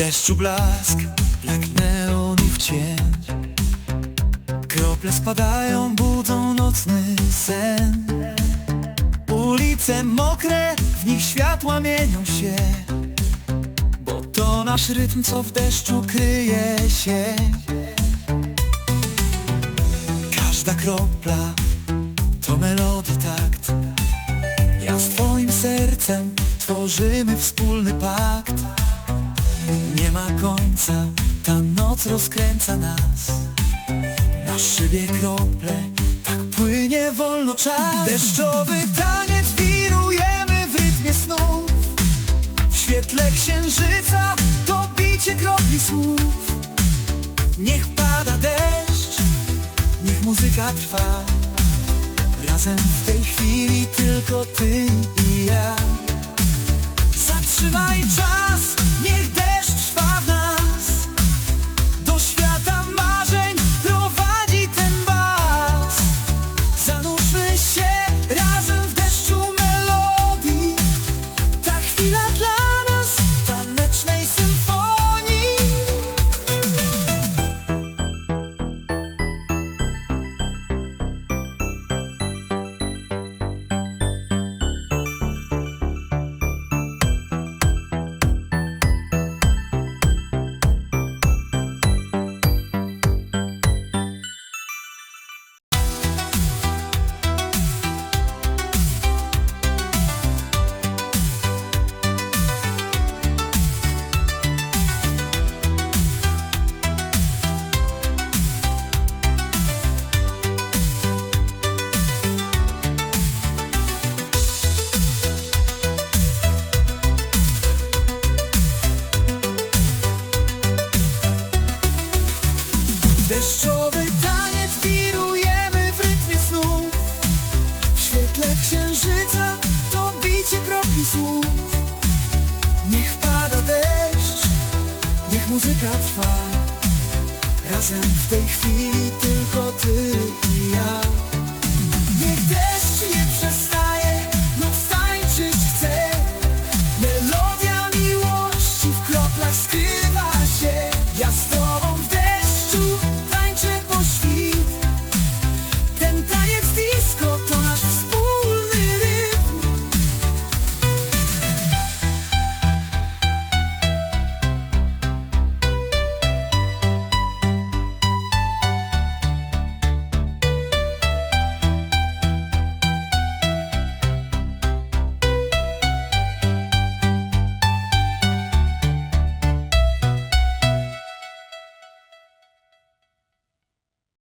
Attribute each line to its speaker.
Speaker 1: deszczu blask, jak neonów cień. Krople spadają, budzą nocny sen. Ulice mokre, w nich światła mienią się. Bo to nasz rytm, co w deszczu kryje się. Każda kropla to melodii takt. Ja z twoim sercem tworzymy wspólny pakt Nie ma końca, ta noc rozkręca nas. Na szybie krople, tak płynie wolno czas. Deszczowy taniec wirujemy w rytmie snów W świetle księżyca to bicie kropli słów. Niech pada deszcz, niech muzyka trwa. Razem w tej chwili tylko ty i ja. Zatrzymaj czas, Deszczowy taniec wirujemy w rytmie snów W świetle księżyca to bicie kropli słów. Niech pada deszcz, niech muzyka trwa. Razem w tej chwili tylko ty i ja